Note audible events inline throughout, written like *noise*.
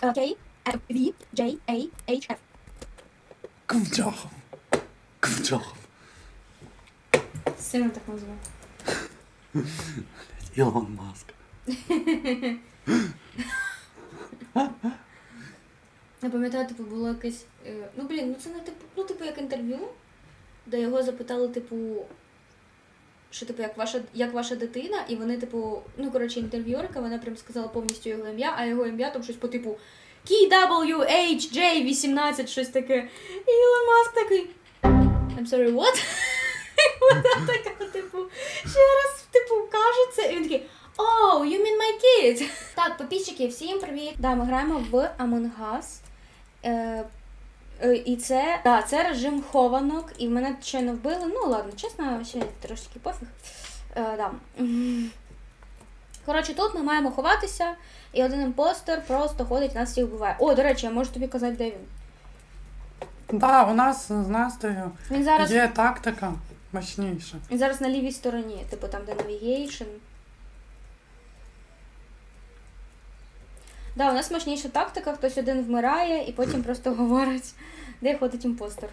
K, F, V, J, A, H, F. Квджахов. Квджахов. Сильно так назвав. Ілон Маск. *laughs* Я пам'ятаю, типу, було якесь. е, Ну, блін, ну це не типу, ну, типу, як інтерв'ю, де його запитали, типу, що, типу, як ваша, як ваша дитина, і вони, типу, ну, коротше, інтерв'юерка, вона прям сказала повністю його ім'я, а його ім'я там щось по типу KWHJ18, щось таке. І Ілон Маск такий. I'm sorry, what? *laughs* Вона така, типу, ще раз, типу, каже це, і він такий. Oh, you mean my kid? *laughs* Так, підписчики, всім привіт! Да, ми граємо в Among Us. Е, і це, да, це режим хованок, і мене щойно вбили. Ну ладно, чесно, ще трошки пофіг. Е, да. Коротше, тут ми маємо ховатися, і один імпостер просто ходить, нас всіх вбиває. О, до речі, я можу тобі казати, де він. Да, у нас з Настею Він зараз, є тактика мощніша. він зараз на лівій стороні, типу там, де Navigation. Да, у нас мощніша тактика, хтось один вмирає і потім просто говорить, де ходить імпостер.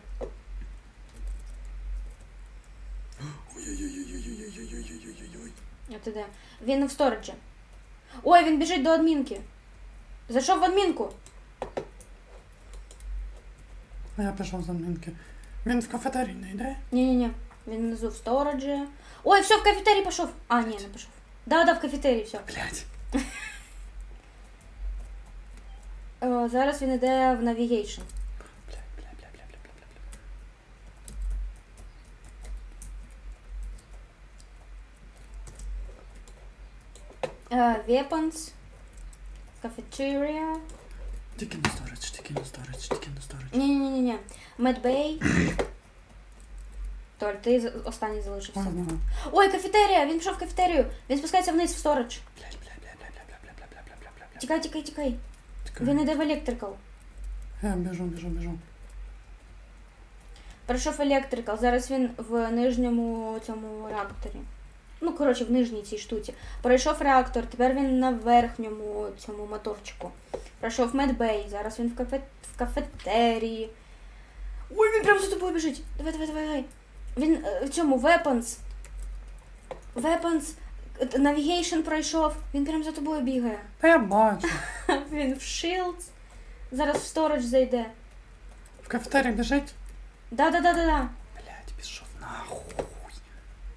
От іде. Він в сторожі. Ой, він біжить до адмінки. Зайшов в адмінку. А я пішов з адмінки. Він в кафетерій не йде? Ні-ні-ні. Він внизу в сторожі. Ой, все, в кафетерій пішов. А, ні, не пішов. Да-да, в кафетерій все. Блять. О, зараз він йде в Navigation. Бля, бля, бля, бля, бля, бля, бля. Е, Weapons. Cafeteria. Тільки на сторіч, тільки на сторіч, тільки на сторіч. Ні-ні-ні. Медбей. Толь, ти з- останній залишився. Ладно. Ой, кафетерія! Він пішов в кафетерію. Він спускається вниз в сторидж. Блять, бля, бля, бля, бля, бля, бля, бля, бля, бля, бля, бля. Тікай, тікай, тікай. Чекай. Він іде в електрикал. Я біжу, біжу, біжу. Пройшов електрикал. Зараз він в нижньому цьому реакторі. Ну, коротше, в нижній цій штуці. Пройшов реактор, тепер він на верхньому цьому моторчику. Пройшов медбей, зараз він в, кафе... в кафетерії. Ой, він прямо за тобою біжить. Давай, давай, давай, давай. Він е, в цьому weapons. Weapons. Е, Navigation пройшов. Він прямо за тобою бігає. Та я бачу. *laughs* Він в shields. Зараз в сторож зайде. В кафетерії біжить? Да-да-да-да-да. Блять, пішов нахуй.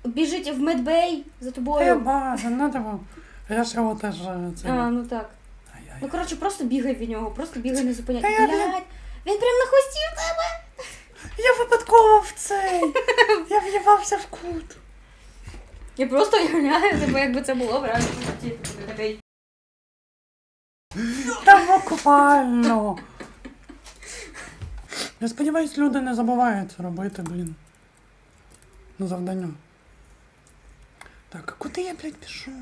Біжить в медбей за Та я бачу, ну диво. Я ж його теж е, це. А, ну так. Ай-яй. Ну коротше, просто бігай від нього, просто бігай не зупиняй. Та я Блядь, він прям на хвості в тебе. Я випадково в цей. *laughs* Я в'їбався в кут. Я просто уявляю тебе, якби це було в реальному житті. Ти такий. Та буквально. Я сподіваюсь, люди не забувають це робити, блін. На завдання. Так, а куди я, блядь, пішов?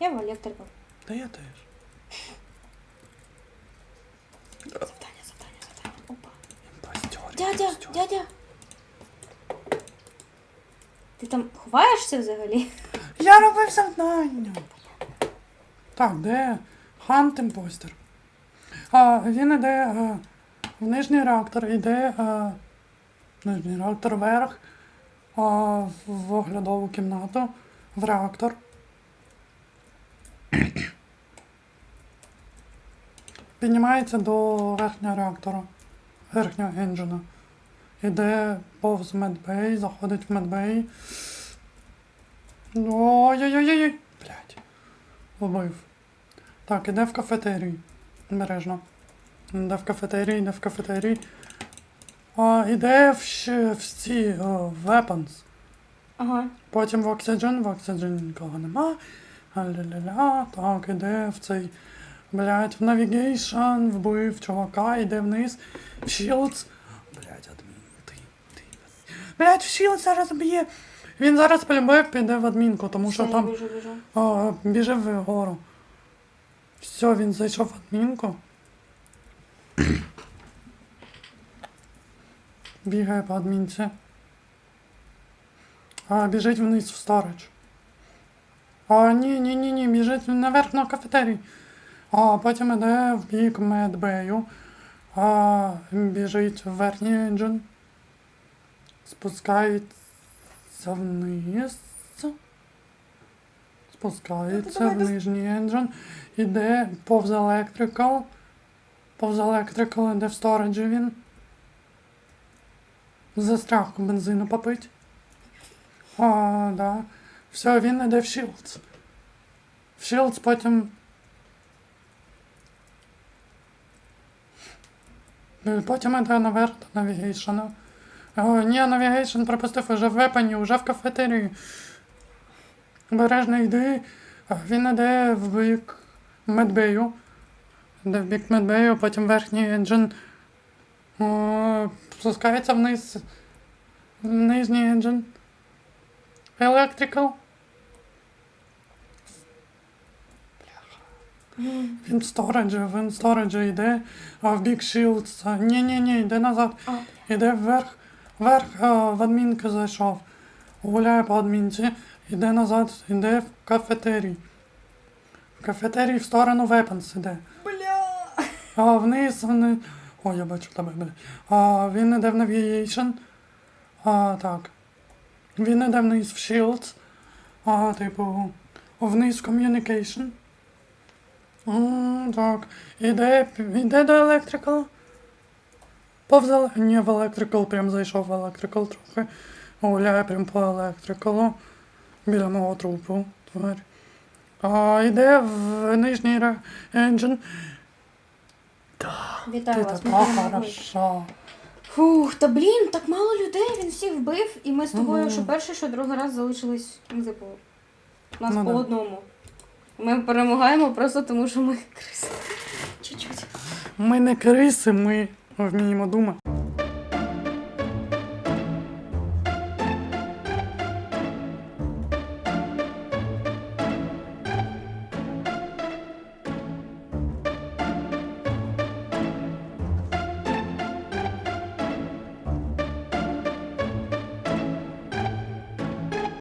Я в електрику. Та я теж. Завдання, завдання, завдання. Опа. Імпостер, Дядя, імпостер. дядя. Ти там ховаєшся взагалі? Я робив завдання. Так, де Хант імпостер? А, він іде е, в нижній реактор, іде е, нижній реактор вверх, а, в оглядову кімнату, в реактор. Піднімається до верхнього реактора, верхнього енджина. Іде повз медбей, заходить в медбей. Ой-ой-ой-ой. Блять. Вбив. Так, іде в кафетерій. Бережно. Іде в кафетерій, іде в кафетерій. А, іде в, щ- в ці о, weapons. Ага. Потім в Oxygen, в Oxygen нікого нема. Ля-ля-ля. Так, іде в цей. Блять, в Navigation, вбив чувака, іде вниз. В Shields. Блять, адмін. Блять, в Shields зараз б'є. Він зараз полюбив, піде в адмінку, тому що там. біжу, біжу. О, біжив вгору. Все, він зайшов в адмінку. Бігає по адмінці. А, біжить вниз в сторож. А, ні, ні, ні, ні, біжить наверх на кафетерій. А потім іде в бік медбею. А біжить в верхній енджин. Спускається вниз. Спускається в нижній енджин. Іде повз електрикал. Повз електрикал іде в сториджі він. Застряг бензину попить. А, да. Все, він іде в Shields. В Shields потім. Е, Потім іде наверх до Navigation. О, ні, Navigation пропустив уже в вепані, уже в кафетерії. Обережно йди. Він іде в бік медбею. Іде в бік медбею, потім верхній енджин. Спускається вниз. Нижній енджин. Electrical. Він в сториджі, він в сториджі йде, а в бік Shields. Ні, ні, ні, йде назад. А. Йде вверх, вверх а, в адмінку зайшов. Гуляє по адмінці, йде назад, йде в кафетерій. В кафетерії в сторону Weapons іде. Бля. А вниз вони. О, я бачу тебе, бля. А він іде в Navigation. А, так. Він іде вниз в Shields. А, типу, вниз в Communication. М, так. Іде, іде до Electrical. Повз еле- Ні, в Electrical прям зайшов в Electrical трохи. Гуляє прям по Electrical. Біля мого трупу. Тварь. А, йде в нижній ре- engine. Вітаю Ти вас. така перемогли. хороша. Фух, та блін, так мало людей, він всіх вбив, і ми з тобою, Мгм. що перший, що другий раз залишились, ну, типу, нас Ну по да. одному. Ми перемагаємо просто тому, що ми криси. Чуть-чуть. Ми не криси, ми вміємо думати.